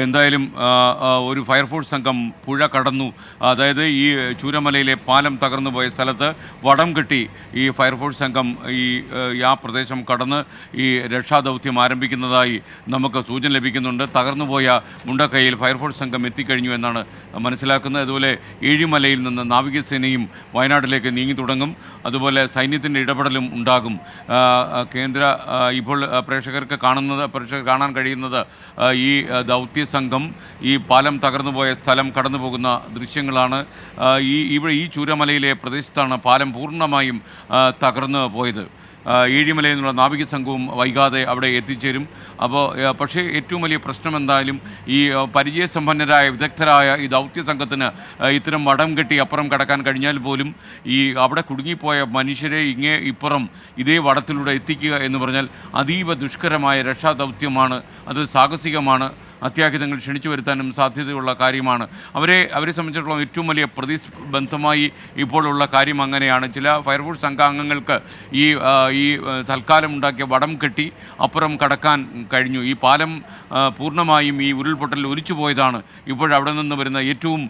എന്തായാലും ഒരു ഫയർഫോഴ്സ് സംഘം പുഴ കടന്നു. അതായത് ഈ ചൂരമലയിലെ പാലം തകർന്നു പോയ സ്ഥലത്ത് വടം കെട്ടി ഈ ഫയർഫോഴ്സ് സംഘം ഈ ആ, പ്രദേശം കടന്ന് ഈ രക്ഷാദൗത്യം ആരംഭിക്കുന്നതായി നമുക്ക് സൂചന ലഭിക്കുന്നുണ്ട്. തകർന്നുപോയ മുണ്ടക്കൈയിൽ ഫയർഫോഴ്സ് സംഘം എത്തിക്കഴിഞ്ഞു എന്നാണ് മനസ്സിലാക്കുന്നത്. അതുപോലെ ഏഴിമലയിൽ നിന്ന് നാവികസേനയും വയനാട്ടിലേക്ക് നീങ്ങി തുടങ്ങും. അതുപോലെ സൈന്യത്തിന്റെ ഇടപെടലും ഉണ്ടാകും. കേന്ദ്ര ഇപ്പോൾ പ്രേക്ഷകർക്ക് കാണുന്നത് പ്രേക്ഷകർ കാണാൻ കഴിയുന്നത് ഈ ആ, ദൗത്യ സംഘം ഈ പാലം തകർന്നുപോയ സ്ഥലം കടന്നു പോകുന്ന ദൃശ്യങ്ങളാണ് ഈ ഇവിടെ ഈ ചൂരമലയിലെ പ്രദേശത്താണ് പാലം പൂർണമായും തകർന്നു പോയത്. ഏഴിമലയിൽ നിന്നുള്ള നാവിക സംഘവും വൈകാതെ അവിടെ എത്തിച്ചേരും. അപ്പോൾ പക്ഷേ ഏറ്റവും വലിയ പ്രശ്നം എന്തായാലും ഈ പരിചയസമ്പന്നരായ വിദഗ്ധരായ ഈ ദൗത്യ സംഘത്തിന് ഇത്തരം വടം കെട്ടി അപ്പുറം കടക്കാൻ കഴിഞ്ഞാൽ പോലും ഈ അവിടെ കുടുങ്ങിപ്പോയ മനുഷ്യരെ ഇങ്ങേ ഇപ്പുറം ഇതേ വടത്തിലൂടെ എത്തിക്കുക എന്ന് പറഞ്ഞാൽ അതീവ ദുഷ്കരമായ രക്ഷാദൗത്യമാണ്. അത് സാഹസികമാണ്. അത്യാഹിതങ്ങൾ ക്ഷണിച്ചു വരുത്താനും സാധ്യതയുള്ള കാര്യമാണ്. അവരെ അവരെ സംബന്ധിച്ചിടത്തോളം ഏറ്റവും വലിയ പ്രതിബന്ധമായി ഇപ്പോഴുള്ള കാര്യം അങ്ങനെയാണ്. ചില ഫയർഫോഴ്സ് സംഘാംഗങ്ങൾക്ക് ഈ ഈ തൽക്കാലം ഉണ്ടാക്കിയ വടം കെട്ടി അപ്പുറം കടക്കാൻ കഴിഞ്ഞു. ഈ പാലം പൂർണമായും ഈ ഉരുൾപൊട്ടൽ ഒലിച്ചു പോയതാണ് ഇപ്പോഴവിടെ നിന്ന് വരുന്ന ഏറ്റവും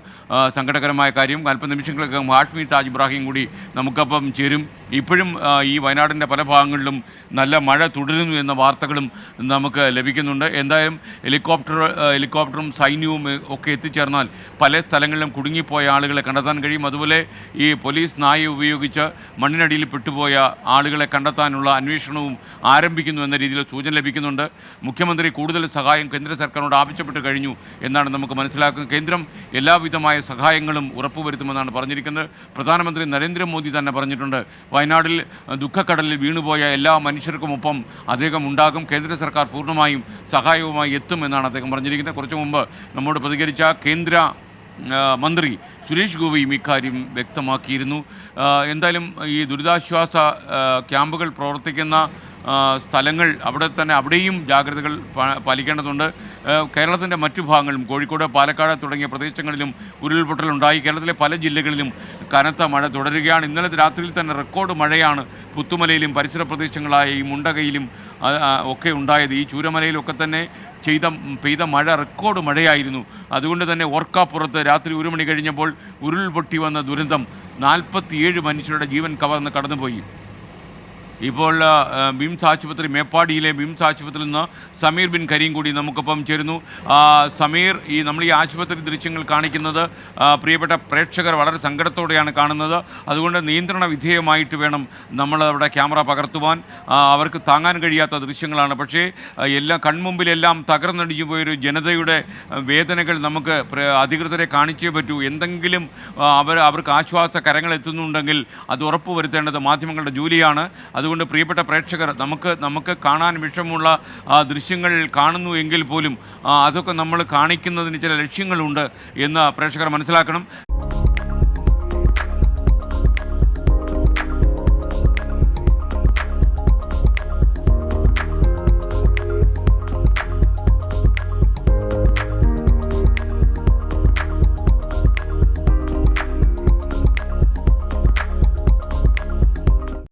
സങ്കടകരമായ കാര്യം. അല്പ നിമിഷങ്ങൾക്കകം ഹാഷ്മി താജ് ഇബ്രാഹിം കൂടി നമുക്കപ്പം ചേരും. ഇപ്പോഴും ഈ വയനാടിന്റെ പല ഭാഗങ്ങളിലും നല്ല മഴ തുടരുന്നു എന്ന വാർത്തകളും നമുക്ക് ലഭിക്കുന്നുണ്ട്. എന്തായാലും ഹെലികോപ്റ്റർ ഹെലികോപ്റ്ററും സൈന്യവും ഒക്കെ എത്തിച്ചേർന്നാൽ പല സ്ഥലങ്ങളിലും കുടുങ്ങിപ്പോയ ആളുകളെ കണ്ടെത്താൻ കഴിയും. അതുപോലെ ഈ പോലീസ് നായ ഉപയോഗിച്ച് മണ്ണിനടിയിൽ പെട്ടുപോയ ആളുകളെ കണ്ടെത്താനുള്ള അന്വേഷണവും ആരംഭിക്കുന്നു എന്ന രീതിയിൽ സൂചന ലഭിക്കുന്നുണ്ട്. മുഖ്യമന്ത്രി കൂടുതൽ സഹായം കേന്ദ്ര സർക്കാരിനോട് ആവശ്യപ്പെട്ട് കഴിഞ്ഞു എന്നാണ് നമുക്ക് മനസ്സിലാക്കുന്നത്. കേന്ദ്രം എല്ലാവിധമായ സഹായങ്ങളും ഉറപ്പുവരുത്തുമെന്നാണ് പറഞ്ഞിരിക്കുന്നത്. പ്രധാനമന്ത്രി നരേന്ദ്രമോദി തന്നെ പറഞ്ഞിട്ടുണ്ട്. വയനാട്ടിൽ ദുഃഖക്കടലിൽ വീണുപോയ എല്ലാ മനുഷ്യർക്കുമൊപ്പം അദ്ദേഹം ഉണ്ടാകും. കേന്ദ്ര സർക്കാർ പൂർണമായും സഹായവുമായി എത്തുമെന്നാണ് അദ്ദേഹം പറഞ്ഞിരിക്കുന്നത്. കുറച്ച് മുമ്പ് നമ്മോട് പ്രതികരിച്ച കേന്ദ്ര മന്ത്രി സുരേഷ് ഗോപിയും ഇക്കാര്യം വ്യക്തമാക്കിയിരുന്നു. എന്തായാലും ഈ ദുരിതാശ്വാസ ക്യാമ്പുകൾ പ്രവർത്തിക്കുന്ന സ്ഥലങ്ങൾ അവിടെ തന്നെ അവിടെയും ജാഗ്രതകൾ പാലിക്കേണ്ടതുണ്ട്. കേരളത്തിന്റെ മറ്റു ഭാഗങ്ങളും കോഴിക്കോട് പാലക്കാട് തുടങ്ങിയ പ്രദേശങ്ങളിലും ഉരുൾപൊട്ടലുണ്ടായി കേരളത്തിലെ പല ജില്ലകളിലും കനത്ത മഴ തുടരുകയാണ്. ഇന്നലെ രാത്രിയിൽ തന്നെ റെക്കോർഡ് മഴയാണ് പുത്തുമലയിലും പരിസര പ്രദേശങ്ങളായ ഈ മുണ്ടകയിലും ഒക്കെ ഉണ്ടായത്. ഈ ചൂരമലയിലൊക്കെ തന്നെ ചെയ്ത പെയ്ത മഴ റെക്കോർഡ് മഴയായിരുന്നു. അതുകൊണ്ട് തന്നെ ഓർക്കാപ്പുറത്ത് രാത്രി ഒരു മണി കഴിഞ്ഞപ്പോൾ ഉരുൾപൊട്ടി വന്ന ദുരന്തം നാൽപ്പത്തിയേഴ് മനുഷ്യരുടെ ജീവൻ കവർന്ന് കടന്നുപോയി. ഇപ്പോൾ മിംസ് ആശുപത്രി മേപ്പാടിയിലെ ബിംസ് ആശുപത്രിയിൽ നിന്ന് സമീർ ബിൻ കരീം കൂടി നമുക്കൊപ്പം ചേരുന്നു. സമീർ ഈ നമ്മൾ ഈ ആശുപത്രി ദൃശ്യങ്ങൾ കാണിക്കുന്നത് പ്രിയപ്പെട്ട പ്രേക്ഷകർ വളരെ സങ്കടത്തോടെയാണ് കാണുന്നത്. അതുകൊണ്ട് നിയന്ത്രണ വിധേയമായിട്ട് വേണം നമ്മൾ അവിടെ ക്യാമറ പകർത്തുവാൻ. അവർക്ക് താങ്ങാൻ കഴിയാത്ത ദൃശ്യങ്ങളാണ്. പക്ഷേ എല്ലാ കൺമുമ്പിലെല്ലാം തകർന്നടിഞ്ഞു പോയൊരു ജനതയുടെ വേദനകൾ നമുക്ക് അധികൃതരെ കാണിച്ചേ പറ്റൂ. എന്തെങ്കിലും അവർ അവർക്ക് ആശ്വാസ കരങ്ങൾ എത്തുന്നുണ്ടെങ്കിൽ അത് ഉറപ്പുവരുത്തേണ്ടത് മാധ്യമങ്ങളുടെ ജോലിയാണ്. അതുകൊണ്ട് പ്രിയപ്പെട്ട പ്രേക്ഷകർ നമുക്ക് നമുക്ക് കാണാൻ വിഷമുള്ള ദൃശ്യങ്ങൾ കാണുന്നു എങ്കിൽ പോലും അതൊക്കെ നമ്മൾ കാണിക്കുന്നതിന് ചില ലക്ഷ്യങ്ങളുണ്ട് എന്ന് പ്രേക്ഷകർ മനസ്സിലാക്കണം.